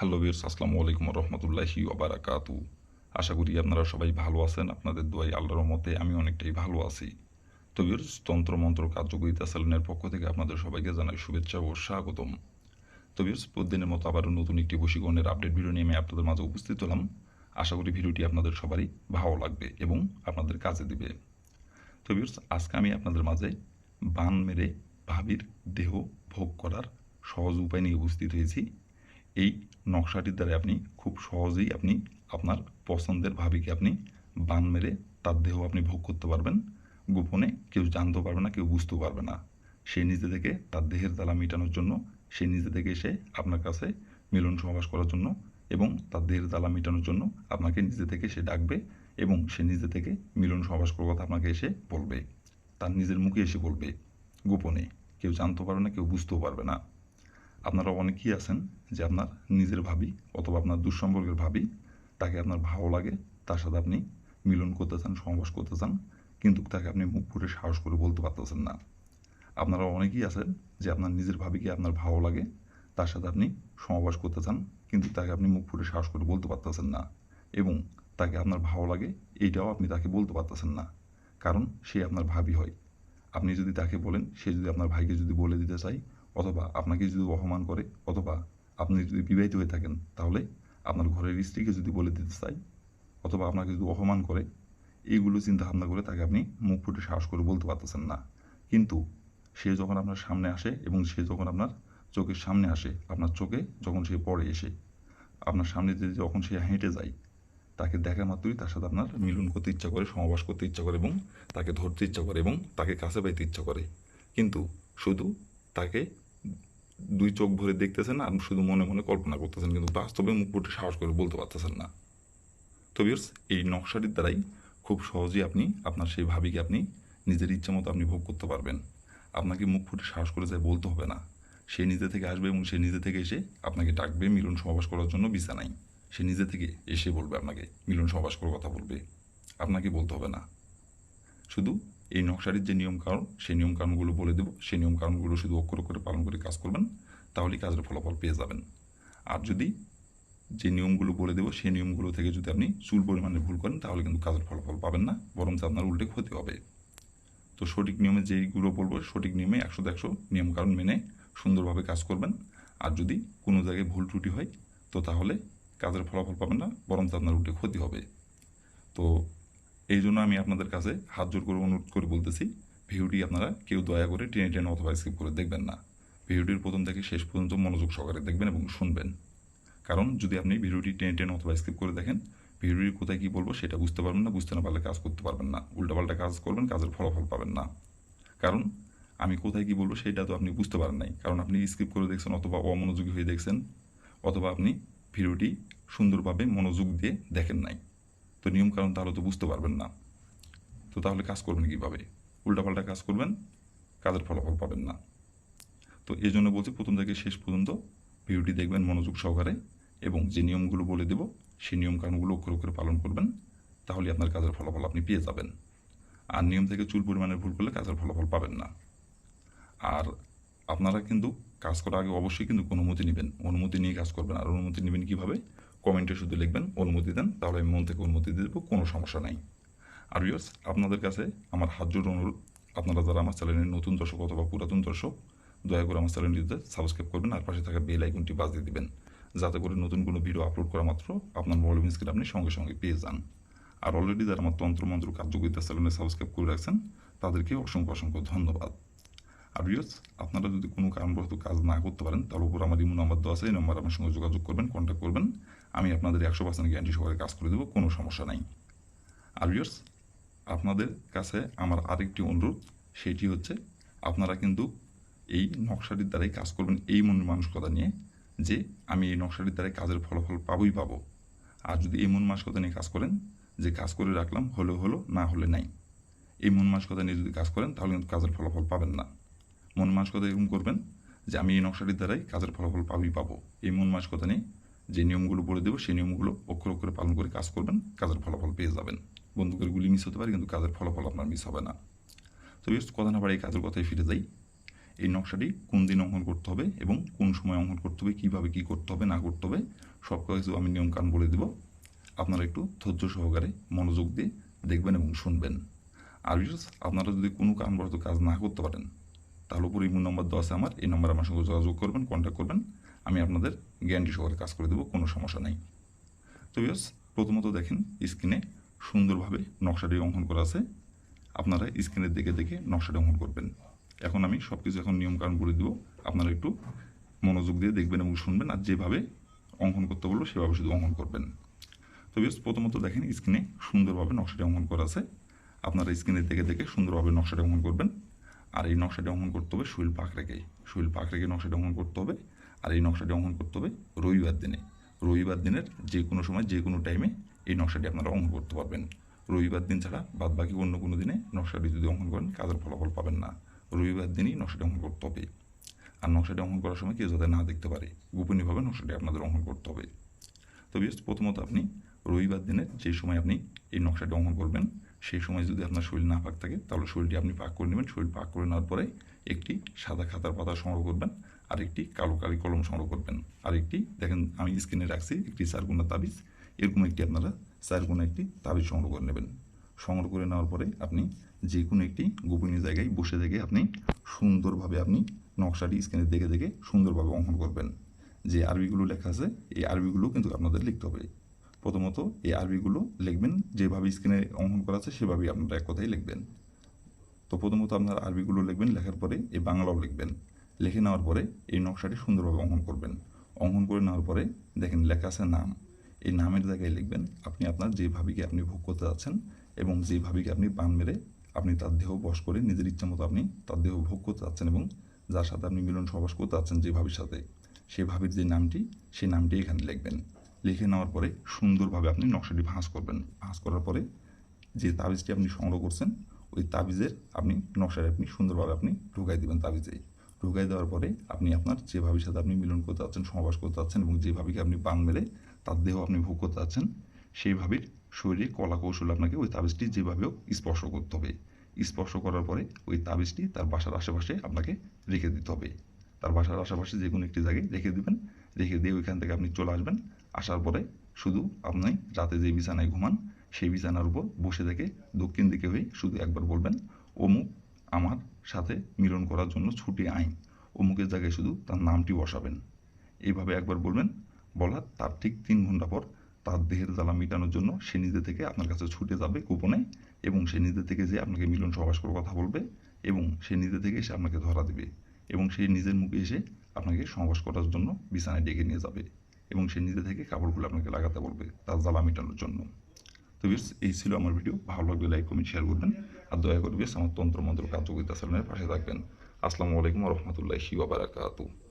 Hello বিয়ার্স আসসালামু আলাইকুম রহমতুল্লাহি ওবারাকাতু আশা করি আপনারা সবাই ভালো আছেন, আপনাদের দোয়াই আল্লাহর মতে আমি অনেকটাই ভালো আছি। তো বিয়ার্স তন্ত্র মন্ত্র কার্যকরিতা সেলেনের পক্ষ থেকে আপনাদের সবাইকে জানাই শুভেচ্ছা ও স্বাগতম। তো বিয়ার্স প্রতিদিনের মতো আবারও নতুন একটি বশীকরণের আপডেট ভিডিও নিয়ে আমি আপনাদের মাঝে উপস্থিত হলাম। আশা করি ভিডিওটি আপনাদের সবারই ভালো লাগবে এবং আপনাদের কাজে দিবে। তো বিয়ার্স আজকে আমি আপনাদের মাঝে বান মেরে ভাবির দেহ ভোগ করার সহজ উপায় নিয়ে উপস্থিত হয়েছি। এই নকশাটির দ্বারা আপনি খুব সহজেই আপনি আপনার পছন্দের ভাবিকে আপনি বান মেরে তার দেহ আপনি ভোগ করতে পারবেন। গোপনে কেউ জানতেও পারবে না, কেউ বুঝতেও পারবে না। সে নিজে থেকে তার দেহের জ্বালা মেটানোর জন্য সে নিজে থেকে এসে আপনার কাছে মিলন সমাবাস করার জন্য এবং তার দেহের জ্বালা মেটানোর জন্য আপনাকে নিজে থেকে সে ডাকবে এবং সে নিজে থেকে মিলন সমাবাস করার কথা আপনাকে এসে বলবে। তার নিজের মুখে এসে বলবে। গোপনে কেউ জানতেও পারবে না, কেউ বুঝতেও পারবে না। আপনারা অনেকেই আছেন যে আপনার নিজের ভাবি অথবা আপনার দুঃসম্পর্কের ভাবি, তাকে আপনার ভালো লাগে, তার সাথে আপনি মিলন করতে চান সমাবাস করতে চান, কিন্তু তাকে আপনি মুখ ফুটে সাহস করে বলতে পারতেছেন না। আপনারা অনেকেই আছেন যে আপনার নিজের ভাবিকে আপনার ভালো লাগে, তার সাথে আপনি সমাবাস করতে চান, কিন্তু তাকে আপনি মুখ ফুটে সাহস করে বলতে পারতেছেন না এবং তাকে আপনার ভালো লাগে, এইটাও আপনি তাকে বলতে পারতেছেন না। কারণ সে আপনার ভাবি হয়। আপনি যদি তাকে বলেন, সে যদি আপনার ভাইকে যদি বলে দিতে চায় অথবা আপনাকে যদি অপমান করে, অথবা আপনি যদি বিবাহিত হয়ে থাকেন, তাহলে আপনার ঘরের স্ত্রীকে যদি বলে দিতে চাই অথবা আপনাকে যদি অপমান করে, এইগুলো চিন্তা ভাবনা করে তাকে আপনি মুখ ফুটে সাহস করে বলতে পারতেছেন না। কিন্তু সে যখন আপনার সামনে আসে এবং সে যখন আপনার চোখের সামনে আসে, আপনার চোখে যখন সে পড়ে এসে, আপনার সামনে যে যখন সে হেঁটে যায়, তাকে দেখা মাত্রই তার সাথে আপনার মিলন করতে ইচ্ছা করে, সমাবাস করতে ইচ্ছা করে এবং তাকে ধরতে ইচ্ছা করে এবং তাকে কাছে পাইতে ইচ্ছা করে। কিন্তু শুধু তাকে দুই চোখ ভরে দেখতেছেন আর শুধু মনে মনে কল্পনা করতেছেন, কিন্তু বাস্তবে মুখ ফুটে সাহস করে বলতে পারতেছেন না। তো বিয়ার্স এই নকশাটির দ্বারাই খুব সহজেই আপনি, আপনার সেই ভাবিকে আপনি নিজের ইচ্ছা মতো আপনি ভোগ করতে পারবেন। আপনাকে মুখ ফুটে সাহস করে যায় বলতে হবে না। সে নিজে থেকে আসবে এবং সে নিজে থেকে এসে আপনাকে ডাকবে মিলন সমাবাস করার জন্য বিছানায়। সে নিজে থেকে এসে বলবে আপনাকে, মিলন সমাবাস করার কথা বলবে। আপনাকে বলতে হবে না। শুধু এই নকশারির যে নিয়মকানুন, সেই নিয়মকানুনগুলো বলে দেবো। সেই নিয়মকানুনগুলো শুধু অক্ষর করে পালন করে কাজ করবেন তাহলেই কাজের ফলাফল পেয়ে যাবেন। আর যদি যে নিয়মগুলো বলে দেবো, সেই নিয়মগুলো থেকে যদি আপনি চুল পরিমাণে ভুল করেন, তাহলে কিন্তু কাজের ফলাফল পাবেন না, বরঞ্চ আপনার উল্টে ক্ষতি হবে। তো সঠিক নিয়মে যেইগুলো বলব, সঠিক নিয়মে একশো একশো নিয়মকানুন মেনে সুন্দরভাবে কাজ করবেন। আর যদি কোনো জায়গায় ভুল ত্রুটি হয়, তো তাহলে কাজের ফলাফল পাবেন না, বরঞ্চ আপনার উল্টে ক্ষতি হবে। তো এই জন্য আমি আপনাদের কাছে হাত জোর করে অনুরোধ করে বলতেছি, ভিডিওটি আপনারা কেউ দয়া করে টেনে টেনে অথবা স্কিপ করে দেখবেন না। ভিডিওটির প্রথম থেকে শেষ পর্যন্ত মনোযোগ সহকারে দেখবেন এবং শুনবেন। কারণ যদি আপনি ভিডিওটি টেনে টেনে অথবা স্কিপ করে দেখেন, ভিডিওটি কোথায় কী বলব সেটা বুঝতে পারবেন না, বুঝতে না পারলে কাজ করতে পারবেন না। উল্টাপাল্টা কাজ করবেন, কাজের ফলাফল পাবেন না। কারণ আমি কোথায় কী বলব সেটা তো আপনি বুঝতে পারেন নাই। কারণ আপনি স্কিপ করে দেখছেন অথবা অমনোযোগী হয়ে দেখছেন, অথবা আপনি ভিডিওটি সুন্দরভাবে মনোযোগ দিয়ে দেখেন নাই। তো নিয়ম কারণ তাহলে তো বুঝতে পারবেন না। তো তাহলে কাজ করবেন কীভাবে? উল্টাপাল্টা কাজ করবেন, কাজের ফলাফল পাবেন না। তো এই জন্য বলছি প্রথম থেকে শেষ পর্যন্ত ভিডিওটি দেখবেন মনোযোগ সহকারে এবং যে নিয়মগুলো বলে দেব, সেই নিয়ম কানুনগুলো অক্ষর করে পালন করবেন, তাহলে আপনার কাজের ফলাফল আপনি পেয়ে যাবেন। আর নিয়ম থেকে চুল পরিমাণের ভুল করলে কাজের ফলাফল পাবেন না। আর আপনারা কিন্তু কাজ করার আগে অবশ্যই কিন্তু অনুমতি নেবেন। অনুমতি নিয়ে কাজ করবেন। আর অনুমতি নেবেন কীভাবে? কমেন্টে শুধু লিখবেন, অনুমতি দেন, তাহলে আমি মন থেকে অনুমতি দিয়ে দেবো, কোনো সমস্যা নাই। আর ইয়স আপনাদের কাছে আমার হাত জোর অনুরোধ, আপনারা যারা আমার চ্যানেলের নতুন দর্শক অথবা পুরাতন দর্শক, দয়া করে আমার চ্যানেলটিতে সাবস্ক্রাইব করবেন আর পাশে থাকা বেল আইকনটি বাজিয়ে দিবেন, যাতে করে নতুন কোনো ভিডিও আপলোড করা মাত্র আপনার মোবাইল স্ক্রিন আপনি সঙ্গে সঙ্গে পেয়ে যান। আর অলরেডি যারা আমার তন্ত্রমন্ত্র কার্যকরিতা চ্যানেলে সাবস্ক্রাইব করে রাখছেন, তাদেরকে অসংখ্য অসংখ্য ধন্যবাদ। আর ইয়স আপনারা যদি কোনো কারণবশত কাজ না করতে পারেন তার উপর আমার ইমো নাম্বার দেওয়া আছে, এই নাম্বার আমার সঙ্গে যোগাযোগ করবেন কন্ট্যাক্ট করবেন। আমি আপনাদের একশো পার্সেন্ট গ্যারান্টি সহকারে কাজ করে দেবো, কোনো সমস্যা নাই। আর ইয়স আপনাদের কাছে আমার আরেকটি অনুরোধ, সেটি হচ্ছে আপনারা কিন্তু এই নকশাটির দ্বারাই কাজ করবেন এই মন মানসিকতা নিয়ে, যে আমি এই নকশাটির দ্বারাই কাজের ফলাফল পাবই পাবো। আর যদি এই মন মানসিকতা নিয়ে কাজ করেন, যে কাজ করে রাখলাম হলে হলো, না হলে নাই। এই মন মানসিকতা নিয়ে যদি কাজ করেন, তাহলে কিন্তু কাজের ফলাফল পাবেন না। মন মানসিকতা এরকম করবেন যে আমি এই নকশাটির দ্বারাই কাজের ফলাফল পাবই পাবো। এই মন মানসিকতা নিয়ে যে নিয়মগুলো বলে দেবো, সেই নিয়মগুলো অক্ষর অক্ষরে পালন করে কাজ করবেন, কাজের ফলাফল পেয়ে যাবেন। বন্দুকের গুলি মিস হতে পারে, কিন্তু কাজের ফলাফল আপনার মিস হবে না। তো বেশ, কথা না বাড়ি কাজের কথায় ফিরে যাই। এই নকশাটি কোন দিন অঙ্কন করতে হবে এবং কোন সময় অঙ্কন করতে হবে, কীভাবে কী করতে হবে, না করতে হবে, সব কিছু আমি নিয়মকানুন বলে দেব। আপনারা একটু ধৈর্য সহকারে মনোযোগ দিয়ে দেখবেন এবং শুনবেন। আর বিশেষ, আপনারা যদি কোনো কারণবশত কাজ না করতে পারেন, তাহলে উপরে ইমো নম্বর আছে আমার। এই নম্বরে আমার সঙ্গে যোগাযোগ করবেন কন্ট্যাক্ট করবেন। আমি আপনাদের গ্যারান্টি সহকারে কাজ করে দেবো, কোনো সমস্যা নেই। তো বিয়স প্রথমত দেখেন স্ক্রিনে সুন্দরভাবে নকশাটি অঙ্কন করা আছে। আপনারা স্ক্রিনের দেখে দেখে নকশাটি অঙ্কন করবেন। এখন আমি সব কিছু এখন নিয়মকানুন বলে দেবো। আপনারা একটু মনোযোগ দিয়ে দেখবেন এবং শুনবেন আর যেভাবে অঙ্কন করতে বলব, সেভাবে শুধু অঙ্কন করবেন। তো বেশ প্রথমত দেখেন স্ক্রিনে সুন্দরভাবে নকশাটি অঙ্কন করা আছে। আপনারা স্ক্রিনের দেখে দেখে সুন্দরভাবে নকশাটি অঙ্কন করবেন। আর এই নকশাটি অঙ্কন করতে হবে শৈল পাক রেখে শৈল পাক রেখে নকশাটি অঙ্কন করতে হবে। আর এই নকশাটি অঙ্কন করতে হবে রবিবার দিনে। রবিবার দিনের যে কোনো সময়, যে কোনো টাইমে এই নকশাটি আপনারা অঙ্কন করতে পারবেন। রবিবার দিন ছাড়া বাদ বাকি অন্য কোনো দিনে নকশাটি যদি অঙ্কন করেন, কাজের ফলাফল পাবেন না। রবিবার দিনই নকশাটি অঙ্কন করতে হবে। আর নকশাটি অঙ্কন করার সময় কেউ যাতে না দেখতে পারে, গোপনীয়ভাবে নকশাটি আপনাদের অঙ্কন করতে হবে। তো বেশ, প্রথমত আপনি রবিবার দিনের যে সময় আপনি এই নকশাটি অঙ্কন করবেন, সেই সময় যদি আপনার শরীর না পাক থাকে, তাহলে শরীরটি আপনি পাক করে নেবেন। শরীর পাক করে নেওয়ার পরে একটি সাদা খাতার পাতা সংগ্রহ করবেন। আর একটি কালো কালি কলম সংগ্রহ করবেন। আর একটি দেখেন আমি স্ক্রিনে রাখছি একটি চারগুণা তাবিজ। এরকম একটি আপনারা চারগুণা একটি তাবিজ সংগ্রহ করে নেবেন। সংগ্রহ করে নেওয়ার পরে আপনি যে কোনো একটি গোপনীয় জায়গায় বসে থেকে আপনি সুন্দরভাবে আপনি নকশাটি স্ক্রিনে দেখে দেখে সুন্দরভাবে অঙ্কন করবেন। যে আরবিগুলো লেখা আছে, এই আরবিগুলো কিন্তু আপনাদের লিখতে হবে। প্রথমত, এই আরবিগুলো লিখবেন, যেভাবে স্ক্রিনে অঙ্কন করা আছে সেভাবেই আপনারা এক কথাই লিখবেন। তো প্রথমত আপনারা আরবিগুলো লিখবেন, লেখার পরে এই বাংলাও লিখবেন। লিখে নেওয়ার পরে এই নকশাটি সুন্দরভাবে অঙ্কন করবেন। অঙ্কন করে নেওয়ার পরে দেখেন লেখা আছে নাম। এই নামের জায়গায় লিখবেন, আপনি আপনার যে ভাবিকে আপনি ভোগ করতে যাচ্ছেন এবং যে ভাবিকে আপনি পান মেরে আপনি তার দেহ বস করে নিজের ইচ্ছা মতো আপনি তার দেহ ভোগ করতে যাচ্ছেন এবং যার সাথে আপনি মিলন সহবাস করতে যাচ্ছেন যে ভাবির সাথে সেই ভাবির যে নামটি সেই নামটি এখানে লিখবেন। লিখে নেওয়ার পরে সুন্দরভাবে আপনি নকশাটি ভাঁজ করবেন। ভাঁজ করার পরে যে তাবিজটি আপনি সংগ্রহ করছেন, ওই তাবিজের আপনি নকশাটা আপনি সুন্দরভাবে আপনি ঢুকাই দেবেন তাবিজে ঢুকাই দেওয়ার পরে আপনি আপনার যে ভাবির সাথে আপনি মিলন করতে যাচ্ছেন সহবাস করতে যাচ্ছেন এবং যে ভাবিকে আপনি পান মেরে তার দেহ আপনি ভোগ করতে যাচ্ছেন, সেই ভাবির শরীরে কলা কৌশল আপনাকে ওই তাবিজটি যেভাবে হোক স্পর্শ করতে হবে। স্পর্শ করার পরে ওই তাবিজটি তার বাসার আশেপাশে আপনাকে রেখে দিতে হবে। তার বাসার আশেপাশে যে কোনো একটি জায়গায় রেখে দেবেন, রেখে দিয়ে ওইখান থেকে আপনি চলে আসবেন। আসার পরে শুধু আপনি রাতে যে বিছানায় ঘুমান, সেই বিছানার উপর বসে থেকে দক্ষিণ দিকে হয়ে শুধু একবার বলবেন, অমুক আমার সাথে মিলন করার জন্য ছুটি আইন। অমুকের জায়গায় শুধু তার নামটি বসাবেন। এইভাবে একবার বলবেন, বলার তার ঠিক তিন ঘণ্টা পর তার দেহের জ্বালা মেটানোর জন্য সে নিজে থেকে আপনার কাছে ছুটে যাবে গোপনে এবং সে নিজে থেকে যে আপনাকে মিলন সহবাস করে কথা বলবে এবং সে নিজে থেকে এসে আপনাকে ধরা দেবে এবং সে নিজের মুখে এসে আপনাকে সহবাস করার জন্য বিছানায় ডেকে নিয়ে যাবে এবং সে নিজে থেকে কাপড়গুলো আপনাকে লাগাতে বলবে তার জ্বালা মেটানোর জন্য। তো বিস এই ছিল আমার ভিডিও। ভালো লাগলে লাইক কমেন্ট শেয়ার করবেন। আর দয়া করবে আমার তন্ত্র মন্ত্র কার্যকরিতা চ্যানেলের পাশে থাকবেন। আসসালামু আলাইকুম রহমতুল্লাহি বারাকাতুহু।